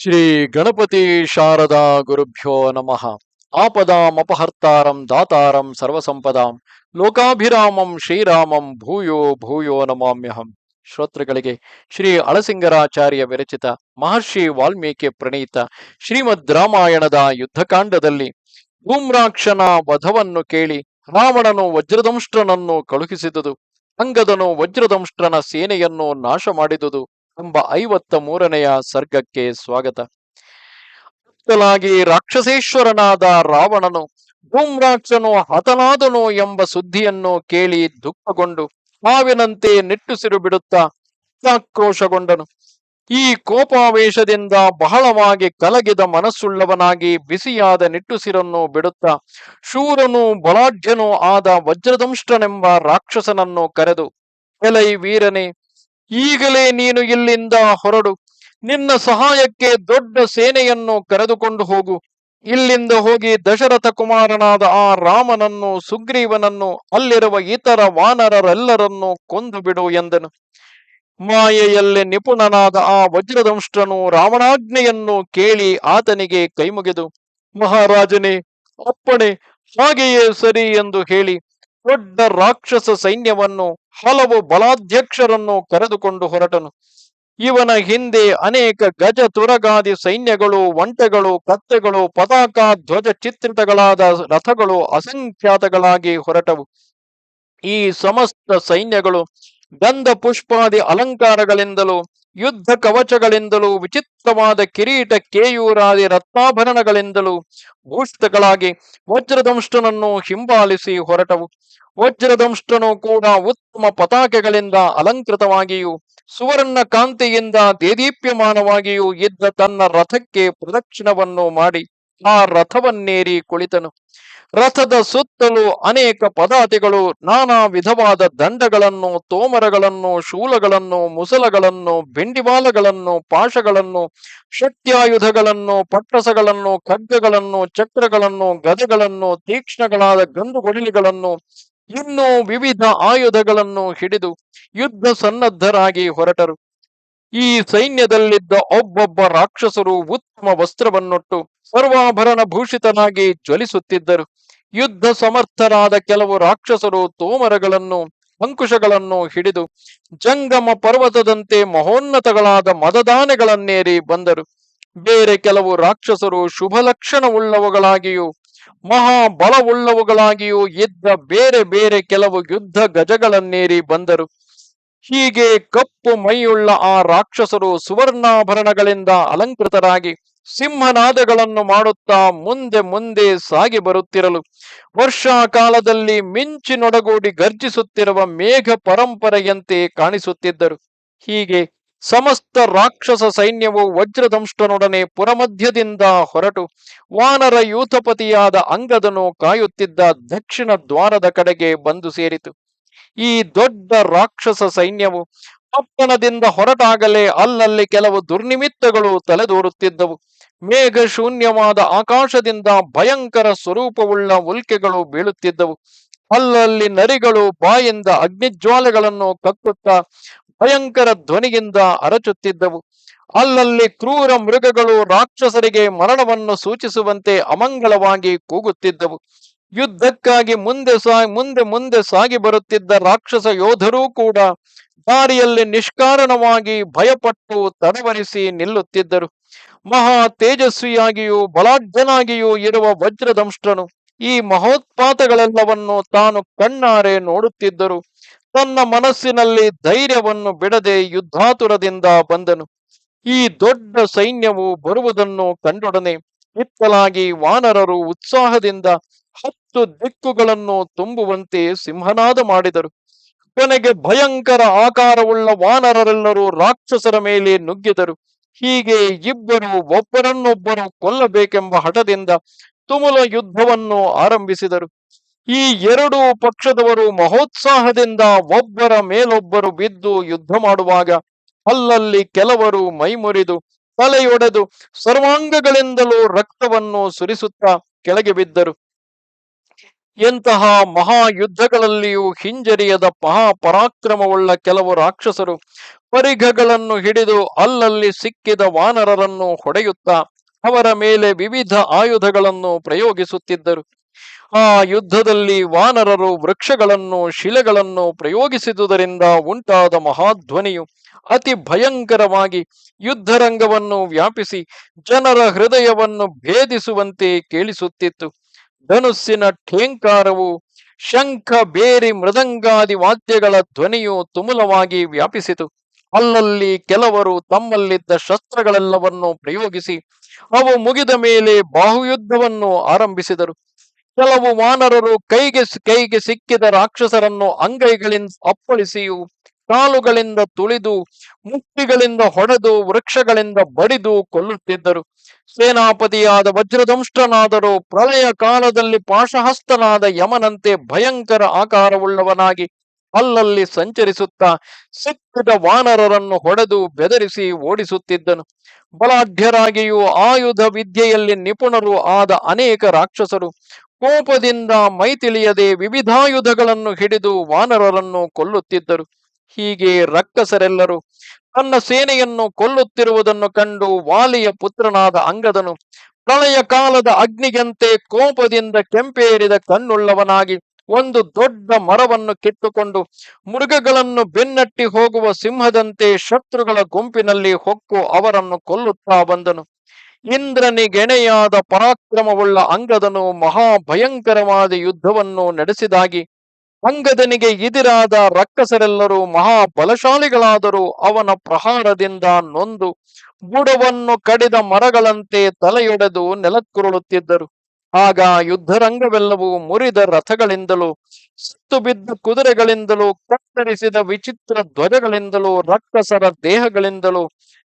ಶ್ರೀ ಗಣಪತಿ ಶಾರದಾ ಗುರುಭ್ಯೋ ನಮಃ. ಆಪದಾಮಪಹರ್ತಾರಂ ದಾತಾರಂ ಸರ್ವಸಂಪದಾಂ. ಲೋಕಾಭಿರಾಮಂ ಶ್ರೀರಾಮಂ ಭೂಯೋ ಭೂಯೋ ನಮಾಮ್ಯಹಂ. ಶ್ರೋತೃಗಳಿಗೆ ಶ್ರೀ ಅಳಸಿಂಗರಾಚಾರ್ಯ ವಿರಚಿತ ಮಹರ್ಷಿ ವಾಲ್ಮೀಕಿ ಪ್ರಣೀತ ಶ್ರೀಮದ್ ರಾಮಾಯಣದ ಯುದ್ಧಕಾಂಡದಲ್ಲಿ ಧೂಮ್ರಾಕ್ಷನ ವಧವನ್ನು ಕೇಳಿ ರಾವಣನು ವಜ್ರದಂಷ್ಟ್ರನನ್ನು ಕಳುಹಿಸಿದುದು, ಅಂಗದನು ವಜ್ರದಂಷ್ಟ್ರನ ಸೇನೆಯನ್ನು ನಾಶ ಮಾಡಿದುದು ಎಂಬ ಐವತ್ತ ಮೂರನೆಯ ಸರ್ಗಕ್ಕೆ ಸ್ವಾಗತ. ಗುಪ್ತಲಾಗಿ ರಾಕ್ಷಸೇಶ್ವರನಾದ ರಾವಣನು, ಧೂಮ್ರಾಕ್ಷನು ಹತನಾದನು ಎಂಬ ಸುದ್ದಿಯನ್ನು ಕೇಳಿ ದುಃಖಗೊಂಡು ಹಾವಿನಂತೆ ನಿಟ್ಟುಸಿರು ಬಿಡುತ್ತಾ ಆಕ್ರೋಶಗೊಂಡನು ಈ ಕೋಪಾವೇಶದಿಂದ ಬಹಳವಾಗಿ ಕಲಗಿದ ಮನಸ್ಸುಳ್ಳವನಾಗಿ ಬಿಸಿಯಾದ ನಿಟ್ಟುಸಿರನ್ನು ಬಿಡುತ್ತಾ ಶೂರನು ಬಲಾಢ್ಯನೂ ಆದ ವಜ್ರದಂಷ್ಟನೆಂಬ ರಾಕ್ಷಸನನ್ನು ಕರೆದು, ಎಲೈ ವೀರನೇ ಈಗಲೇ ನೀನು ಇಲ್ಲಿಂದ ಹೊರಡು. ನಿನ್ನ ಸಹಾಯಕ್ಕೆ ದೊಡ್ಡ ಸೇನೆಯನ್ನು ಕರೆದುಕೊಂಡು ಹೋಗು. ಇಲ್ಲಿಂದ ಹೋಗಿ ದಶರಥ ಕುಮಾರನಾದ ಆ ರಾಮನನ್ನು, ಸುಗ್ರೀವನನ್ನು, ಅಲ್ಲಿರುವ ಇತರ ವಾನರರೆಲ್ಲರನ್ನು ಕೊಂದು ಬಿಡು ಎಂದನು. ಮಾಯೆಯಲ್ಲಿ ನಿಪುಣನಾದ ಆ ವಜ್ರದಂಷ್ಟನು ರಾವಣಾಜ್ಞೆಯನ್ನು ಕೇಳಿ ಆತನಿಗೆ ಕೈಮುಗಿದು, ಮಹಾರಾಜನೇ, ಅಪ್ಪಣೆ ಹಾಗೆಯೇ ಸರಿ ಎಂದು ಹೇಳಿ, ದೊಡ್ಡ ರಾಕ್ಷಸ ಸೈನ್ಯವನ್ನು ಹಲವು ಬಲಾಧ್ಯಕ್ಷರನ್ನು ಕರೆದುಕೊಂಡು ಹೊರಟನು. ಇವನ ಹಿಂದೆ ಅನೇಕ ಗಜ ತುರಗಾದಿ ಸೈನ್ಯಗಳು, ಒಂಟೆಗಳು, ಕತ್ತೆಗಳು, ಪತಾಕ ಧ್ವಜ ಚಿತ್ರಿತಗಳಾದ ರಥಗಳು ಅಸಂಖ್ಯಾತಗಳಾಗಿ ಹೊರಟವು. ಈ ಸಮಸ್ತ ಸೈನ್ಯಗಳು ಗಂಧ ಪುಷ್ಪಾದಿ ಅಲಂಕಾರಗಳಿಂದಲೂ, ಯುದ್ಧ ಕವಚಗಳಿಂದಲೂ, ವಿಚಿತ್ರವಾದ ಕಿರೀಟ ಕೇಯೂರಾದಿ ರತ್ನಾಭರಣಗಳಿಂದಲೂ ಭೂಷಿತಗಳಾಗಿ ವಜ್ರದಂಷ್ಟನನ್ನು ಹಿಂಬಾಲಿಸಿ ಹೊರಟವು. ವಜ್ರದಂಷ್ಟನು ಕೂಡ ಉತ್ತಮ ಪತಾಕೆಗಳಿಂದ ಅಲಂಕೃತವಾಗಿಯೂ, ಸುವರ್ಣ ಕಾಂತಿಯಿಂದ ದೇದೀಪ್ಯಮಾನವಾಗಿಯೂ ಇದ್ದ ತನ್ನ ರಥಕ್ಕೆ ಪ್ರದಕ್ಷಿಣವನ್ನು ಮಾಡಿ ಆ ರಥವನ್ನೇರಿ ಕುಳಿತನು. ರಥದ ಸುತ್ತಲೂ ಅನೇಕ ಪದಾತಿಗಳು, ನಾನಾ ವಿಧವಾದ ದಂಡಗಳನ್ನು, ತೋಮರಗಳನ್ನು, ಶೂಲಗಳನ್ನು, ಮುಸಲಗಳನ್ನು, ಬೆಂಡಿವಾಲಗಳನ್ನು, ಪಾಶಗಳನ್ನು, ಶಕ್ತ್ಯಾಯುಧಗಳನ್ನು ಪಟ್ಟಸಗಳನ್ನು ಖಡ್ಗಗಳನ್ನು, ಚಕ್ರಗಳನ್ನು ಗದೆಗಳನ್ನು ತೀಕ್ಷ್ಣಗಳಾದ ಗಂದುಗೊಡಲಿಗಳನ್ನು ಇನ್ನೂ ವಿವಿಧ ಆಯುಧಗಳನ್ನು ಹಿಡಿದು ಯುದ್ಧ ಸನ್ನದ್ಧರಾಗಿ ಹೊರಟರು. ಈ ಸೈನ್ಯದಲ್ಲಿದ್ದ ಒಬ್ಬೊಬ್ಬ ರಾಕ್ಷಸರು ಉತ್ತಮ ವಸ್ತ್ರವನ್ನೊಟ್ಟು ಸರ್ವಾಭರಣ ಭೂಷಿತನಾಗಿ ಜ್ವಲಿಸುತ್ತಿದ್ದರು. ಯುದ್ಧ ಸಮರ್ಥರಾದ ಕೆಲವು ರಾಕ್ಷಸರು ತೋಮರಗಳನ್ನು, ಅಂಕುಶಗಳನ್ನು ಹಿಡಿದು ಜಂಗಮ ಪರ್ವತದಂತೆ ಮಹೋನ್ನತಗಳಾದ ಮದದಾನೆಗಳನ್ನೇರಿ ಬಂದರು. ಬೇರೆ ಕೆಲವು ರಾಕ್ಷಸರು ಶುಭ ಲಕ್ಷಣವುಳ್ಳವುಗಳಾಗಿಯೂ ಮಹಾಬಲವುಳ್ಳವುಗಳಾಗಿಯೂ ಇದ್ದ ಬೇರೆ ಬೇರೆ ಕೆಲವು ಯುದ್ಧ ಗಜಗಳನ್ನೇರಿ ಬಂದರು. ಹೀಗೆ ಕಪ್ಪು ಮೈಯುಳ್ಳ ಆ ರಾಕ್ಷಸರು ಸುವರ್ಣಾಭರಣಗಳಿಂದ ಅಲಂಕೃತರಾಗಿ ಸಿಂಹನಾದಗಳನ್ನು ಮಾಡುತ್ತಾ ಮುಂದೆ ಮುಂದೆ ಸಾಗಿ ಬರುತ್ತಿರಲು. ವರ್ಷಾಕಾಲದಲ್ಲಿ ಮಿಂಚಿನೊಡಗೂಡಿ ಗರ್ಜಿಸುತ್ತಿರುವ ಮೇಘ ಪರಂಪರೆಯಂತೆ ಕಾಣಿಸುತ್ತಿದ್ದರು. ಹೀಗೆ ಸಮಸ್ತ ರಾಕ್ಷಸ ಸೈನ್ಯವು ವಜ್ರದಂಷ್ಟನೊಡನೆ ಪುರಮಧ್ಯದಿಂದ ಹೊರಟು. ವಾನರ ಯೂಥಪತಿಯಾದ ಅಂಗದನು ಕಾಯುತ್ತಿದ್ದ ದಕ್ಷಿಣ ದ್ವಾರದ ಕಡೆಗೆ ಬಂದು ಸೇರಿತು. ಈ ದೊಡ್ಡ ರಾಕ್ಷಸ ಸೈನ್ಯವು ಪಟ್ಟಣದಿಂದ ಹೊರಟಾಗಲೇ ಅಲ್ಲಲ್ಲಿ ಕೆಲವು ದುರ್ನಿಮಿತ್ತಗಳು ತಲೆದೋರುತ್ತಿದ್ದವು. ಮೇಘ ಶೂನ್ಯವಾದ ಆಕಾಶದಿಂದ ಭಯಂಕರ ಸ್ವರೂಪವುಳ್ಳ ಉಲ್ಕೆಗಳು ಬೀಳುತ್ತಿದ್ದವು. ಅಲ್ಲಲ್ಲಿ ನರಿಗಳು ಬಾಯಿಂದ ಅಗ್ನಿಜ್ವಾಲೆಗಳನ್ನು ಕಕ್ಕುತ್ತಾ ಭಯಂಕರ ಧ್ವನಿಯಿಂದ ಅರಚುತ್ತಿದ್ದವು. ಅಲ್ಲಲ್ಲಿ ಕ್ರೂರ ಮೃಗಗಳು ರಾಕ್ಷಸರಿಗೆ ಮರಣವನ್ನು ಸೂಚಿಸುವಂತೆ ಅಮಂಗಳವಾಗಿ ಕೂಗುತ್ತಿದ್ದವು. ಯುದ್ಧಕ್ಕಾಗಿ ಮುಂದೆ ಸಾ, ಮುಂದೆ ಮುಂದೆ ಸಾಗಿ ಬರುತ್ತಿದ್ದ ರಾಕ್ಷಸ ಯೋಧರೂ ಕೂಡ ದಾರಿಯಲ್ಲಿ ನಿಷ್ಕಾರಣವಾಗಿ ಭಯಪಟ್ಟು ತಡವರಿಸಿ ನಿಲ್ಲುತ್ತಿದ್ದರು. ಮಹಾ ತೇಜಸ್ವಿಯಾಗಿಯೂ ಬಲಾಢ್ಯನಾಗಿಯೂ ಇರುವ ವಜ್ರದಂಷ್ಟ್ರನು ಈ ಮಹೋತ್ಪಾತಗಳೆಲ್ಲವನ್ನು ತಾನು ಕಣ್ಣಾರೆ ನೋಡುತ್ತಿದ್ದರು. ತನ್ನ ಮನಸ್ಸಿನಲ್ಲಿ ಧೈರ್ಯವನ್ನು ಬಿಡದೆ ಯುದ್ಧಾತುರದಿಂದ ಬಂದನು. ಈ ದೊಡ್ಡ ಸೈನ್ಯವು ಬರುವುದನ್ನು ಕಂಡೊಡನೆ ಇತ್ತಲಾಗಿ ವಾನರರು ಉತ್ಸಾಹದಿಂದ ಹತ್ತು ದಿಕ್ಕುಗಳನ್ನು ತುಂಬುವಂತೆ ಸಿಂಹನಾದ ಮಾಡಿದರು. ಕೊನೆಗೆ ಭಯಂಕರ ಆಕಾರವುಳ್ಳ ವಾನರರೆಲ್ಲರೂ ರಾಕ್ಷಸರ ಮೇಲೆ ನುಗ್ಗಿದರು. ಹೀಗೆ ಇಬ್ಬರು ಒಬ್ಬರನ್ನೊಬ್ಬರು ಕೊಲ್ಲಬೇಕೆಂಬ ಹಠದಿಂದ ತುಮುಲ ಯುದ್ಧವನ್ನು ಆರಂಭಿಸಿದರು. ಈ ಎರಡು ಪಕ್ಷದವರು ಮಹೋತ್ಸಾಹದಿಂದ ಒಬ್ಬರ ಮೇಲೊಬ್ಬರು ಬಿದ್ದು ಯುದ್ಧ ಮಾಡುವಾಗ ಅಲ್ಲಲ್ಲಿ ಕೆಲವರು ಮೈಮುರಿದು ತಲೆಯೊಡೆದು ಸರ್ವಾಂಗಗಳಿಂದಲೂ ರಕ್ತವನ್ನು ಸುರಿಸುತ್ತಾ ಕೆಳಗೆ ಬಿದ್ದರು. ಎಂತಹ ಮಹಾಯುದ್ಧಗಳಲ್ಲಿಯೂ ಹಿಂಜರಿಯದ ಮಹಾಪರಾಕ್ರಮವುಳ್ಳ ಕೆಲವು ರಾಕ್ಷಸರು ಪರಿಘಗಳನ್ನು ಹಿಡಿದು ಅಲ್ಲಲ್ಲಿ ಸಿಕ್ಕಿದ ವಾನರರನ್ನು ಹೊಡೆಯುತ್ತಾ ಅವರ ಮೇಲೆ ವಿವಿಧ ಆಯುಧಗಳನ್ನು ಪ್ರಯೋಗಿಸುತ್ತಿದ್ದರು. ಆ ಯುದ್ಧದಲ್ಲಿ ವಾನರರು ವೃಕ್ಷಗಳನ್ನು, ಶಿಲೆಗಳನ್ನು ಪ್ರಯೋಗಿಸಿದುದರಿಂದ ಉಂಟಾದ ಮಹಾಧ್ವನಿಯು ಅತಿ ಭಯಂಕರವಾಗಿ ಯುದ್ಧರಂಗವನ್ನು ವ್ಯಾಪಿಸಿ ಜನರ ಹೃದಯವನ್ನು ಭೇದಿಸುವಂತೆ ಕೇಳಿಸುತ್ತಿತ್ತು. ಧನುಸ್ಸಿನ ಠೇಂಕಾರವು ಶಂಖ ಬೇರಿ ಮೃದಂಗಾದಿ ವಾದ್ಯಗಳ ಧ್ವನಿಯು ತುಮುಲವಾಗಿ ವ್ಯಾಪಿಸಿತು. ಅಲ್ಲಲ್ಲಿ ಕೆಲವರು ತಮ್ಮಲ್ಲಿದ್ದ ಶಸ್ತ್ರಗಳೆಲ್ಲವನ್ನು ಪ್ರಯೋಗಿಸಿ ಅವು ಮುಗಿದ ಮೇಲೆ ಬಾಹುಯುದ್ಧವನ್ನು ಆರಂಭಿಸಿದರು. ಕೆಲವು ವಾನರರು ಕೈಗೆ ಕೈಗೆ ಸಿಕ್ಕಿದ ರಾಕ್ಷಸರನ್ನು ಅಂಗೈಗಳಿಂದ ಅಪ್ಪಳಿಸಿಯು ಕಾಲುಗಳಿಂದ ತುಳಿದು ಮುಕ್ತಿಗಳಿಂದ ಹೊಡೆದು ವೃಕ್ಷಗಳಿಂದ ಬಡಿದು ಕೊಲ್ಲುತ್ತಿದ್ದರು. ಸೇನಾಪತಿಯಾದ ವಜ್ರದಂಷ್ಟನಾದರೂ ಪ್ರಳಯ ಕಾಲದಲ್ಲಿ ಪಾಶಹಸ್ತನಾದ ಯಮನಂತೆ ಭಯಂಕರ ಆಕಾರವುಳ್ಳವನಾಗಿ ಅಲ್ಲಲ್ಲಿ ಸಂಚರಿಸುತ್ತಾ ಸಿಕ್ಕಿದ ವಾನರರನ್ನು ಹೊಡೆದು ಬೆದರಿಸಿ ಓಡಿಸುತ್ತಿದ್ದನು. ಬಲಾಢ್ಯರಾಗಿಯೂ ಆಯುಧ ವಿದ್ಯೆಯಲ್ಲಿ ನಿಪುಣರು ಆದ ಅನೇಕ ರಾಕ್ಷಸರು ಕೋಪದಿಂದ ಮೈ ತಿಳಿಯದೆ ವಿವಿಧಾಯುಧಗಳನ್ನು ಹಿಡಿದು ವಾನರರನ್ನು ಕೊಲ್ಲುತ್ತಿದ್ದರು. ಹೀಗೆ ರಕ್ಕಸರೆಲ್ಲರೂ ತನ್ನ ಸೇನೆಯನ್ನು ಕೊಲ್ಲುತ್ತಿರುವುದನ್ನು ಕಂಡು ವಾಲಿಯ ಪುತ್ರನಾದ ಅಂಗದನು ಪ್ರಳಯ ಕಾಲದ ಅಗ್ನಿಗಂತೆ ಕೋಪದಿಂದ ಕೆಂಪೇರಿದ ಕಣ್ಣುಳ್ಳವನಾಗಿ ಒಂದು ದೊಡ್ಡ ಮರವನ್ನು ಕಿತ್ತುಕೊಂಡು ಮೃಗಗಳನ್ನು ಬೆನ್ನಟ್ಟಿ ಹೋಗುವ ಸಿಂಹದಂತೆ ಶತ್ರುಗಳ ಗುಂಪಿನಲ್ಲಿ ಹೊಕ್ಕು ಅವರನ್ನು ಕೊಲ್ಲುತ್ತಾ ಬಂದನು. ಇಂದ್ರನಿಗೆಣೆಯಾದ ಪರಾಕ್ರಮವುಳ್ಳ ಅಂಗದನು ಮಹಾಭಯಂಕರವಾದ ಯುದ್ಧವನ್ನು ನಡೆಸಿದಾಗಿ ಅಂಗದನಿಗೆ ಇದಿರಾದ ರಕ್ಕಸರೆಲ್ಲರೂ ಮಹಾ ಬಲಶಾಲಿಗಳಾದರೂ ಅವನ ಪ್ರಹಾರದಿಂದ ನೊಂದು ಬುಡವನ್ನು ಕಡಿದ ಮರಗಳಂತೆ ತಲೆಯೊಡೆದು ನೆಲಕ್ಕುರುಳುತ್ತಿದ್ದರು. ಆಗ ಯುದ್ಧರಂಗವೆಲ್ಲವೂ ಮುರಿದ ರಥಗಳಿಂದಲೂ ಸುತ್ತು ಬಿದ್ದ ಕುದುರೆಗಳಿಂದಲೂ, ಕತ್ತರಿಸಿದ ವಿಚಿತ್ರ ಧ್ವಜಗಳಿಂದಲೂ, ರಕ್ತಸರ ದೇಹಗಳಿಂದಲೂ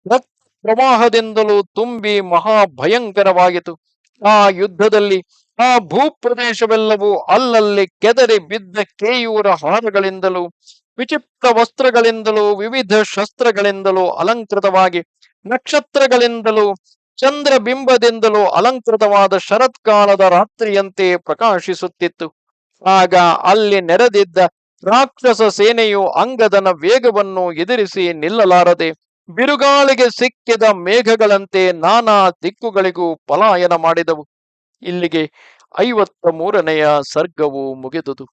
ರಕ್ತ ಪ್ರವಾಹದಿಂದಲೂ ತುಂಬಿ ಮಹಾ ಭಯಂಕರವಾಗಿತು ಆ ಯುದ್ಧದಲ್ಲಿ, ಆ ಭೂಪ್ರದೇಶವೆಲ್ಲವೂ ಅಲ್ಲಲ್ಲಿ ಕೆದರಿ ಬಿದ್ದ ಕೇಯೂರ ಹಾರಗಳಿಂದಲೂ, ವಿಚಿತ್ರ ವಸ್ತ್ರಗಳಿಂದಲೂ, ವಿವಿಧ ಶಸ್ತ್ರಗಳಿಂದಲೂ ಅಲಂಕೃತವಾಗಿ ನಕ್ಷತ್ರಗಳಿಂದಲೂ ಚಂದ್ರಬಿಂಬದಿಂದಲೂ ಅಲಂಕೃತವಾದ ಶರತ್ಕಾಲದ ರಾತ್ರಿಯಂತೆ ಪ್ರಕಾಶಿಸುತ್ತಿತ್ತು. ಆಗ ಅಲ್ಲಿ ನೆರೆದಿದ್ದ ರಾಕ್ಷಸ ಸೇನೆಯು ಅಂಗದನ ವೇಗವನ್ನು ಎದುರಿಸಿ ನಿಲ್ಲಲಾರದೆ, ಬಿರುಗಾಳಿಗೆ ಸಿಕ್ಕಿದ ಮೇಘಗಳಂತೆ ನಾನಾ ದಿಕ್ಕುಗಳಿಗೂ ಪಲಾಯನ ಮಾಡಿದವು. ಇಲ್ಲಿಗೆ ಐವತ್ತ ಮೂರನೆಯ ಸರ್ಗವು ಮುಗಿದುದು.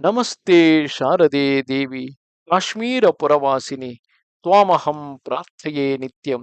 ನಮಸ್ತೆ ಶಾರದೆ ದೇವಿ, ಕಾಶ್ಮೀರ ಪುರವಾಸಿನಿ, ತ್ವಾಮಹಂ ಪ್ರಾರ್ಥೆಯೇ ನಿತ್ಯಂ.